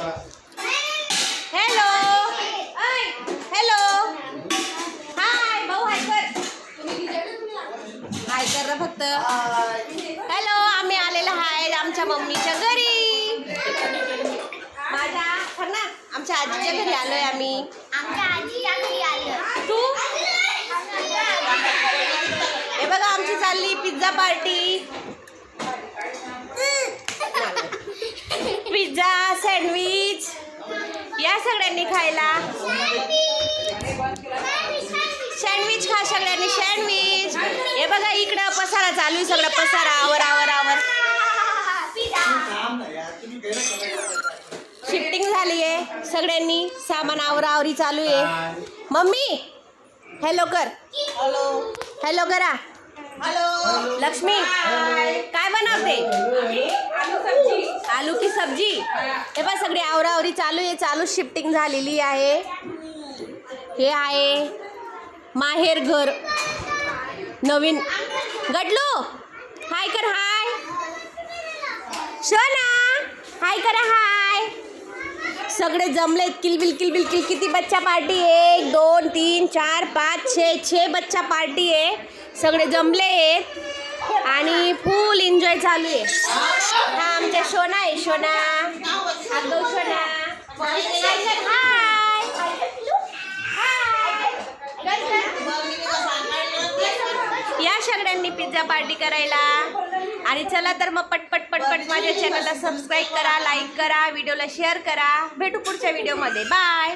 Hello hello hi भाऊ हाय कर हाय कर ना फक्त हॅलो आम्ही आलेलो आहे आमच्या मम्मीच्या घरी माझ्या ना आमच्या आजीच्या घरी आलोय आम्ही तू हे बघा आमची चालली पिझ्झा पार्टी पिझ्झा सँडविच या सगळ्यांनी खायला. सँडविच खा सगळ्यांनी सँडविच हे बघा इकडं पसारा चालू आहे सगळं पसारा आवर आवर आवर. शिफ्टिंग झाली आहे सगळ्यांनी सामान आवरावरी चालू आहे. मम्मी हॅलो कर. हॅलो हॅलो करा. हॅलो लक्ष्मी काय बनवते? आलू हे पण सगळी आवरावरी चालू आहे चालू शिफ्टिंग झालेली आहे. हे आहे माहेर घर. नवीन. गडलो हाय कर हाय शोना हाय करा हाय सगळे जमलेत किलबिल किलबिल किल किती बच्चा पार्टी आहे? एक दोन तीन चार पाच छे छे बच्चा पार्टी आहे. सगळे जमले आहेत आणि फुल एन्जॉय चालू आहे. हा आमच्या शोना आहे शोना. हा शोना. हाय या सगळ्यांनी पिझ्झा पार्टी करायला. आणि चला तर मग पटपट पटपट माझ्या चॅनलला सबस्क्राईब करा लाईक करा व्हिडिओला शेअर करा. भेटू पुढच्या व्हिडिओमध्ये बाय